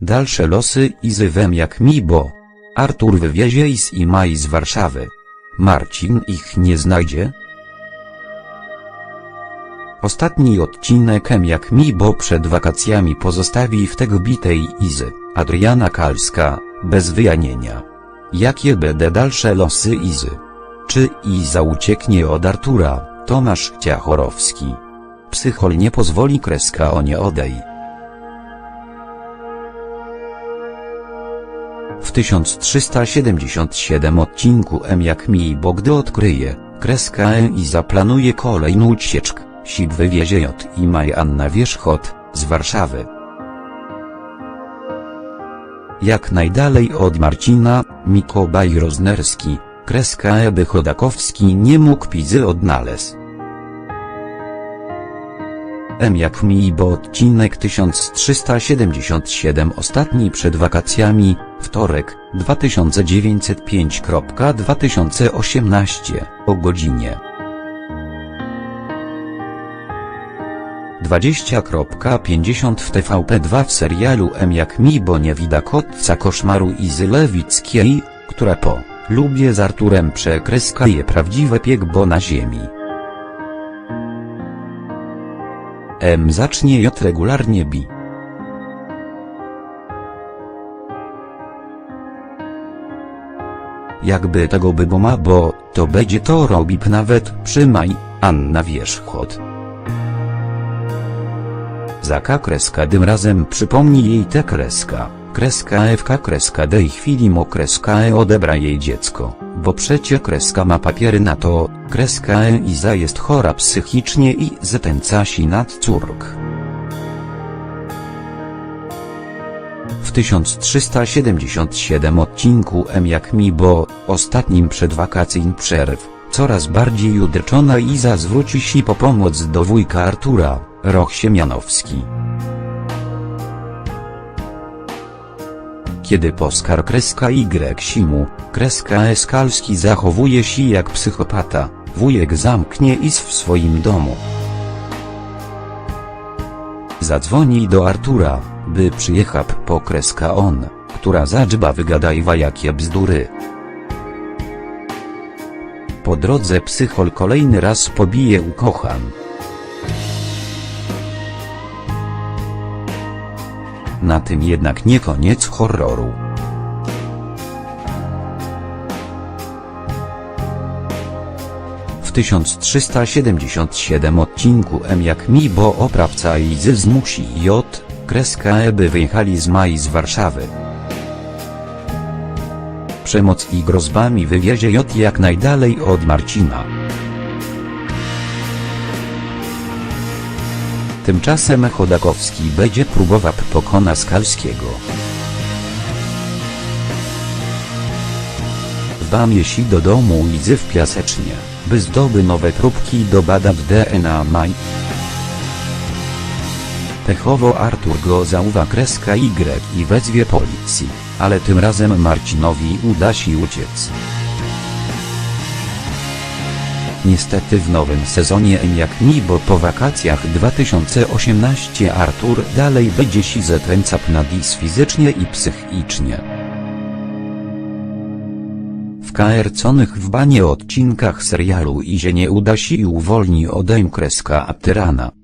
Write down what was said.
Dalsze losy Izy mi bo. Artur wywiezie Is i Maj z Warszawy. Marcin ich nie znajdzie? Ostatni odcinek mi bo przed wakacjami pozostawi w tego bitej Izy, Adriana Kalska, bez wyjaśnienia. Jakie będą dalsze losy Izy? Czy Iza ucieknie od Artura, Tomasz Ciachorowski? Psychol nie pozwoli kreska o nie odej. 1377 odcinku M jak mi bo gdy odkryje, kreska E i zaplanuje kolejną ucieczkę, Sib wywiezie J i Maj Anna Wierzchot, z Warszawy. Jak najdalej od Marcina, Mikołaj Roznerski, kreska E Chodakowski nie mógł Pizy odnaleźć. M jak mi bo odcinek 1377 ostatni przed wakacjami, wtorek, 2905.2018 o godzinie 20.50 w TVP2 w serialu M jak mi bo nie widać kotca koszmaru Izy Lewickiej, która po lubie z Arturem przekreskaje prawdziwe piek bo na ziemi. M zacznie J regularnie bi. Jakby tego by bo ma bo, to będzie to robi nawet przymaj, Anna Wierzchot. Zaka kreska tym razem przypomni jej tę kreska, kreska FK kreska D i chwili mo kreska E odebra jej dziecko, bo przecie kreska ma papiery na to, kreska E Iza jest chora psychicznie i zetęca si nad córk. W 1377 odcinku M jak mi bo, ostatnim przedwakacyjnym przerw, coraz bardziej udrczona Iza zwróci się po pomoc do wujka Artura, Roch Siemianowski. Kiedy poskar kreska Y simu, kreska Eskalski zachowuje się jak psychopata, wujek zamknie Is w swoim domu. Zadzwoni do Artura, by przyjechał po kreska on, która zadżba wygadajwa jakie bzdury. Po drodze psychol kolejny raz pobije ukochan. Na tym jednak nie koniec horroru. W 1377 odcinku M jak mi bo oprawca Izy zmusi J, kreska E by wyjechali z Mai z Warszawy. Przemoc i grozbami wywiezie J jak najdalej od Marcina. Tymczasem Chodakowski będzie próbował pokona Skalskiego. Wbamie si do domu Izy w Piasecznie, by zdoby nowe próbki do badań DNA Maj. Pechowo Artur go zauwa kreska Y i wezwie policji, ale tym razem Marcinowi uda się uciec. Niestety w nowym sezonie jak mi bo po wakacjach 2018 Artur dalej będzie się zetręcał na dis fizycznie i psychicznie. W kaerconych w banie odcinkach serialu Izie nie uda się uwolni odejm kreska Atyrana.